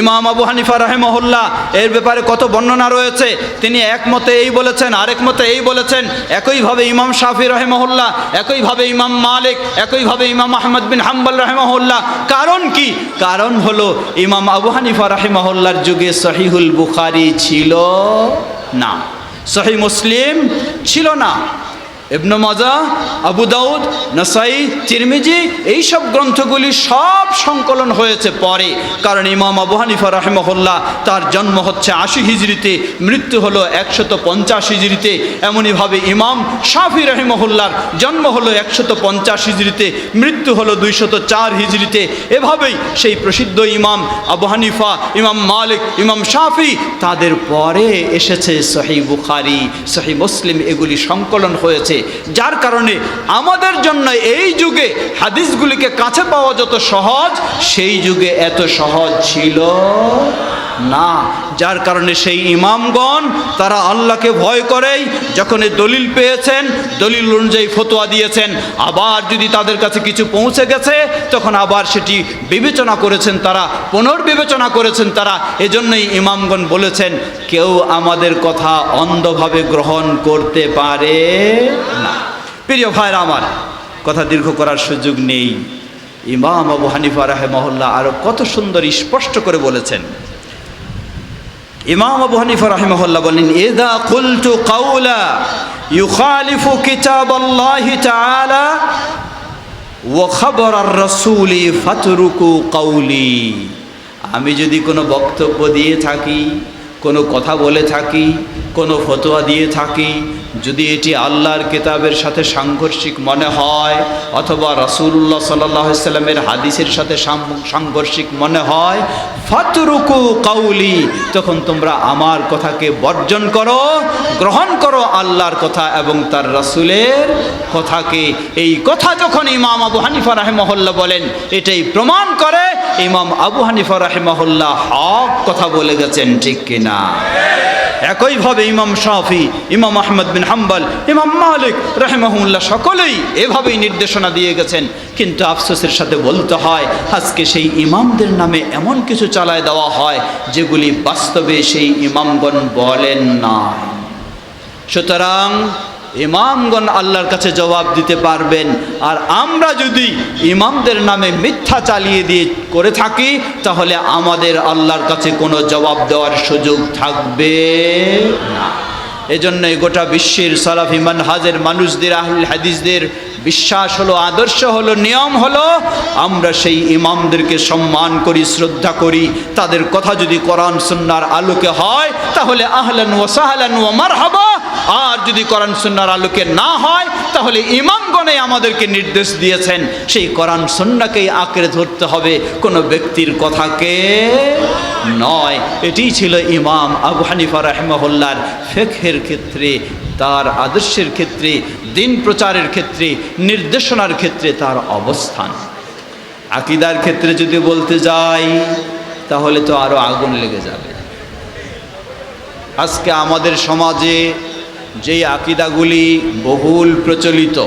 ইমাম আবু হানিফা রাহেমহল্লা এর ব্যাপারে কত বর্ণনা রয়েছে, তিনি একমতে এই বলেছেন, আরেক মতে এই বলেছেন, একইভাবে ইমাম শাফি রহেমহল্লা একইভাবে ইমাম মালিক, একইভাবে ইমাম আহমদ বিন হাম্বল রহেমহল্লা কারণ কি? কারণ হলো, ইমাম আবু হানিফা রাহেমহল্লার যুগে সহিহুল বুখারি ছিল না, সহি মুসলিম ছিল না। ইবনু মাজা, আবু দাউদ, নাসাই চিরমিজি এইসব গ্রন্থগুলি সব সংকলন হয়েছে পরে। কারণ ইমাম আবু হানিফা রাহেমহল্লা তার জন্ম হচ্ছে আশি হিজড়িতে, মৃত্যু হলো একশত পঞ্চাশ হিজড়িতে। এমনইভাবে ইমাম শাফি রহিমহল্লার জন্ম হলো একশত পঞ্চাশ হিজড়িতে, মৃত্যু হলো দুইশত চার হিজড়িতে। এভাবেই সেই প্রসিদ্ধ ইমাম আবু হানিফা, ইমাম মালিক, ইমাম শাফি তাদের পরে এসেছে সহি বুখারি সহি মুসলিম এগুলি সংকলন হয়েছে। যার কারণে আমাদের জন্য এই যুগে হাদিসগুলিকে কাছে পাওয়া যত সহজ, সেই যুগে এত সহজ ছিল। না, যার কারণে সেই ইমামগণ তারা আল্লাহকে ভয় করেই যখন দলিল পেয়েছেন, দলিল অনুযায়ী ফতোয়া দিয়েছেন, আবার যদি তাদের কাছে কিছু পৌঁছে গেছে, তখন আবার সেটি বিবেচনা করেছেন তারা, পুনর্বিবেচনা করেছেন তারা। এজন্যই ইমামগণ বলেছেন, কেউ আমাদের কথা অন্ধভাবে গ্রহণ করতে পারে না। প্রিয় ভাইরা আমার, কথা দীর্ঘ করার সুযোগ নেই। ইমাম আবু হানিফা রাহে মহল্লা আরও কত সুন্দর স্পষ্ট করে বলেছেন ইমাম আবু হানিফা রাহিমাহুল্লাহ বলেন, ইদা কুলতু কাউলা ইউখালিফু কিতাবাল্লাহি তাআলা ওয়া খাবর আর রাসূলি ফাতরুকু কাউলি আমি যদি কোনো বক্তব্য দিয়ে থাকি কোনো কথা বলে থাকি, কোনো ফতোয়া দিয়ে থাকি, যদি এটি আল্লাহর কেতাবের সাথে সাংঘর্ষিক মনে হয়, অথবা রাসূলুল্লাহ সাল্লাহ সাল্লামের হাদিসের সাথে সাংঘর্ষিক মনে হয়, ফাতরুকু কাউলি, তখন তোমরা আমার কথাকে বর্জন করো, গ্রহণ করো আল্লাহর কথা এবং তার রাসূলের কথাকে। এই কথা যখন ইমাম আবু হানিফা রাহেমহল্লা বলেন, এটাই প্রমাণ করে ইমাম আবু হানিফা রাহেমহল্লা হক কথা বলে গেছেন, ঠিক কিনা? একইভাবে ইমাম শাফি, ইমাম আহমদ বিন হাম্বাল, ইমাম মালিক রাহেমাহুল্লাহ সকলেই এভাবেই নির্দেশনা দিয়ে গেছেন। কিন্তু আফসোসের সাথে বলতে হয়, আজকে সেই ইমামদের নামে এমন কিছু চালায় দেওয়া হয়, যেগুলি বাস্তবে সেই ইমামগণ বলেন না সুতরাং ইমামগণ আল্লাহর কাছে জবাব দিতে পারবেন। আর আমরা যদি ইমামদের নামে মিথ্যা চালিয়ে দিয়ে করে থাকি, তাহলে আমাদের আল্লাহর কাছে কোনো জবাব দেওয়ার সুযোগ থাকবে না। এজন্যই গোটা বিশ্বের সালাফি মানহাজের মানুষদের আহুল হাদিসদের বিশ্বাস হলো, আদর্শ হলো, নিয়ম হলো, আমরা সেই ইমামদেরকে সম্মান করি, শ্রদ্ধা করি। তাদের কথা যদি কোরআন, সুন্নার আলোকে হয়, তাহলে আহলান ও সাহলান ও মারহাবা। আর যদি কোরআন সুন্নার আলোকে না হয়, তাহলে ইমামগণে আমাদেরকে নির্দেশ দিয়েছেন, সেই কোরআন সুন্নাকেই আঁকড়ে ধরতে হবে। কোনো ব্যক্তির কথাকে নয়। এটি ছিল ইমাম আবু হানিফা রাহমাহুল্লার ফেকের ক্ষেত্রে, তার আদর্শের ক্ষেত্রে, দিন প্রচারের ক্ষেত্রে, নির্দেশনার ক্ষেত্রে তার অবস্থান। আকিদার ক্ষেত্রে যদি বলতে যাই, তাহলে তো আরও আগুন লেগে যাবে। আজকে আমাদের সমাজে যেই আকিদাগুলি বহুল প্রচলিত।